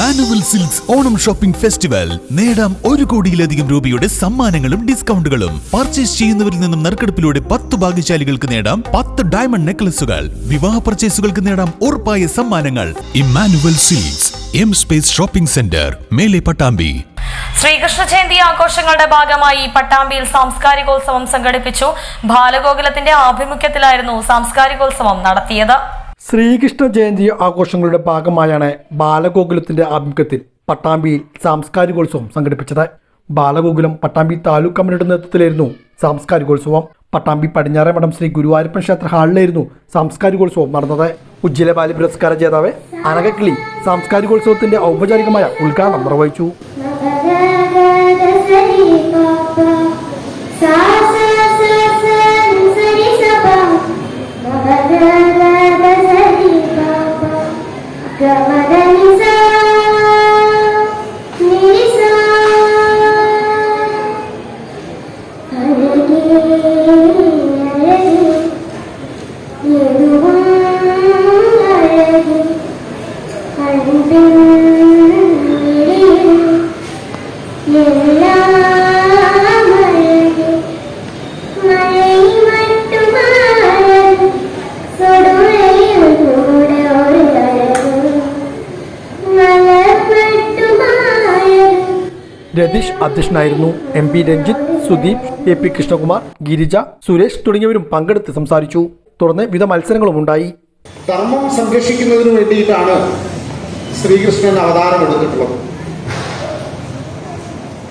Immanuel Silks Onam shopping festival. നേടാം ഒരു കോടിയിലധികം രൂപയുടെ സമ്മാനങ്ങളും ഡിസ്കൗണ്ടുകളും. പർച്ചേസ് ചെയ്യുന്നവരിൽ നിന്നും നറുക്കെടുപ്പിലൂടെ പത്ത് ഭാഗ്യശാലികൾക്ക് നേടാം പത്ത് ഡയമണ്ട് നെക്ലസുകൾ. വിവാഹ പർച്ചേസുകൾക്ക് നേടാം ഉറപ്പായ സമ്മാനങ്ങൾ. Immanuel Silks M space shopping centre മേലെ പട്ടാമ്പി. ശ്രീകൃഷ്ണ ജയന്തി ആഘോഷങ്ങളുടെ ഭാഗമായി പട്ടാമ്പിയിൽ സാംസ്കാരികോത്സവം സംഘടിപ്പിച്ചു. ബാലഗോകുലത്തിന്റെ ആഭിമുഖ്യത്തിലായിരുന്നു സാംസ്കാരികോത്സവം നടത്തിയത്. ശ്രീകൃഷ്ണ ജയന്തി ആഘോഷങ്ങളുടെ ഭാഗമായാണ് ബാലഗോകുലത്തിന്റെ ആഭിമുഖ്യത്തിൽ പട്ടാമ്പിയിൽ സാംസ്കാരികോത്സവം സംഘടിപ്പിച്ചത്. ബാലഗോകുലം പട്ടാമ്പി താലൂക്ക് കമ്മിറ്റിയുടെ നേതൃത്വത്തിലായിരുന്നു സാംസ്കാരികോത്സവം. പട്ടാമ്പി പടിഞ്ഞാറേമഠം ശ്രീ ഗുരുവായൂരപ്പൻ ക്ഷേത്ര ഹാളിലായിരുന്നു സാംസ്കാരികോത്സവം നടന്നത്. ഉജ്ജ്വല ബാലി പുരസ്കാര ജേതാവ് അനകക്കിളി സാംസ്കാരികോത്സവത്തിന്റെ ഔപചാരികമായ ഉദ്ഘാടനം നിർവഹിച്ചു. Música രതീഷ് അധ്യക്ഷനായിരുന്നു M P Ranjith Sudeep A P Krishnakumar Girija Suresh തുടങ്ങിയവരും പങ്കെടുത്ത് സംസാരിച്ചു. തുടർന്ന് വിവിധ മത്സരങ്ങളും ഉണ്ടായി. ധർമ്മം സംരക്ഷിക്കുന്നതിന് വേണ്ടിയിട്ടാണ് ശ്രീകൃഷ്ണൻ അവതാരം എടുത്തിട്ടുള്ളത്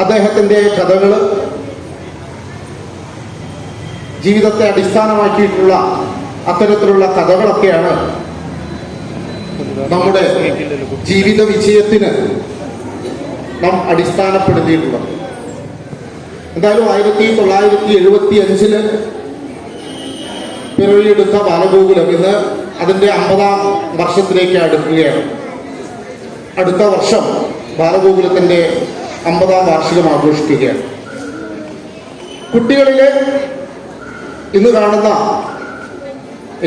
അദ്ദേഹത്തിന്റെ കഥകൾ ജീവിതത്തെ അടിസ്ഥാനമാക്കിയിട്ടുള്ള അത്തരത്തിലുള്ള കഥകളൊക്കെയാണ് നമ്മുടെ ജീവിത വിജയത്തിന് നാം അടിസ്ഥാനപ്പെടുത്തിയിട്ടുള്ളത് എന്തായാലും ആയിരത്തി തൊള്ളായിരത്തി എഴുപത്തി അഞ്ചിൽ പിറവിയെടുത്ത ബാലഗോകുലം ഇന്ന് അതിന്റെ അമ്പതാം വർഷത്തിലേക്ക് അടുക്കുകയാണ്. അടുത്ത വർഷം ബാലഗോകുലത്തിന്റെ അമ്പതാം വാർഷികം ആഘോഷിക്കുകയാണ്. കുട്ടികളിലെ ഇന്ന് കാണുന്ന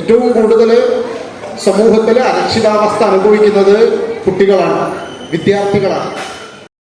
ഏറ്റവും കൂടുതൽ സമൂഹത്തിലെ അരക്ഷിതാവസ്ഥ അനുഭവിക്കുന്നത് കുട്ടികളാണ് വിദ്യാർത്ഥികളാണ്.